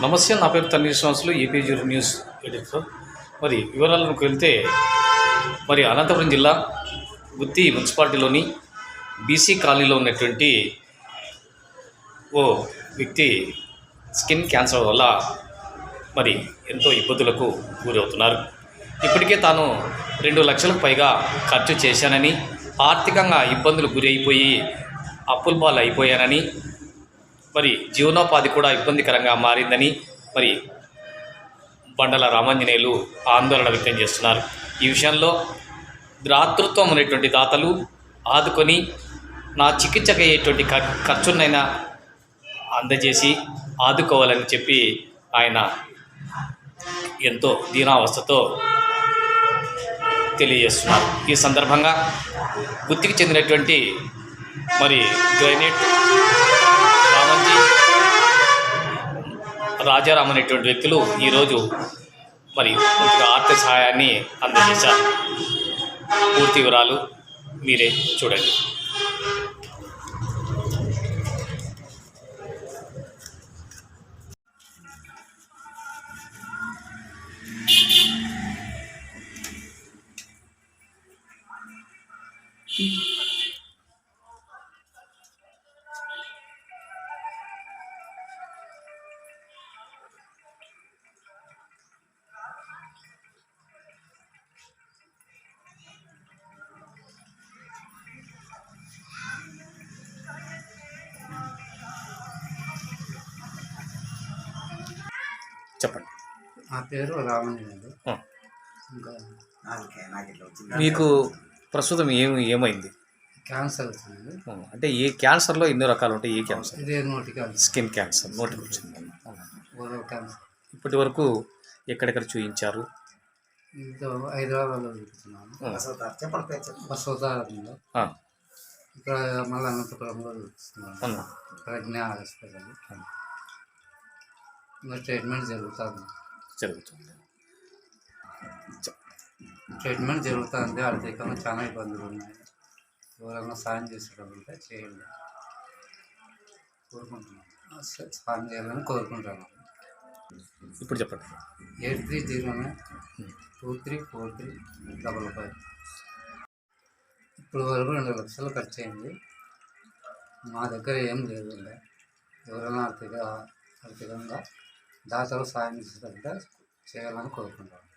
నమస్తే నా పేరు Tanneer Srinivasulu APG news editor. మరి వివరాలకు వెళ్తే మరి అనంతపురం జిల్లా గుత్తి మున్సిపాలిటీలోని బీసీ కాలనీలో ఉన్నటువంటి ఓ వ్యక్తి స్కిన్ క్యాన్సర్ వల్ల మరి ఎంతో ఇబ్బందులకు గురవుతున్నారు. ఇప్పటికే తాను రెండు లక్షలకు పైగా ఖర్చు చేశానని ఆర్థికంగా ఇబ్బందులు గురి అయిపోయి అప్పుల పాలు అయిపోయానని మరి జీవనోపాధి కూడా ఇబ్బందికరంగా మారిందని మరి బండల రామాంజనేయులు ఆందోళన వ్యక్తం చేస్తున్నారు. ఈ విషయంలో దాతృత్వం అనేటువంటి దాతలు ఆదుకొని నా చికిత్సకు అయ్యేటువంటి ఖర్- ఖర్చునైనా అందజేసి ఆదుకోవాలని చెప్పి ఆయన ఎంతో దీనావస్థతో తెలియజేస్తున్నారు. ఈ సందర్భంగా గుత్తికి చెందినటువంటి మరి గ్రైనేట్ రామంజీ రాజారాం అనేటువంటి వ్యక్తులు ఈరోజు మరి పూర్తిగా ఆర్థిక సహాయాన్ని అందజేశారు. పూర్తి వివరాలు మీరే చూడండి. చెప్పండి. నా పేరు ఆ. ఇంకా మీకు ప్రస్తుతం ఏమి ఏమైంది? క్యాన్సర్ వచ్చింది. అంటే ఏ క్యాన్సర్లో ఎన్ని రకాలు ఉంటాయి? ఏ క్యాన్సర్? ఇదే నోటి క్యాన్సర్. స్కిన్ క్యాన్సర్ నోటికి వచ్చింది. Oral cancer. ఇప్పటి వరకు ఎక్కడెక్కడ చూపించారు హైదరాబాద్లో చూపిస్తున్నాను. ఆ, ఇక్కడ మళ్ళీ అనంతపురంలో చూపిస్తున్నాను? ప్రజ్ఞ హాస్పిటల్. ట్రీట్మెంట్ జరుగుతుంది. జరుగుతుంది. ట్రీట్మెంట్ జరుగుతుంది. ఆర్థికంగా చాలా ఇబ్బందులు ఉన్నాయి. ఎవరైనా సాయం చేసేటం ఉంటే చేయండి కోరుకుంటున్నాను సాయం చేయాలని కోరుకుంటున్నాను ఇప్పుడు చెప్పండి. Eight three zero nine two three four three double five. ఇప్పుడు వరకు రెండు లక్షలు ఖర్చు అయింది మా దగ్గర ఏం లేదు ఎవరైనా ఆర్థిక ఆర్థికంగా దాతలు సాయం చేసేదంటే చేయాలని కోరుకుంటాను.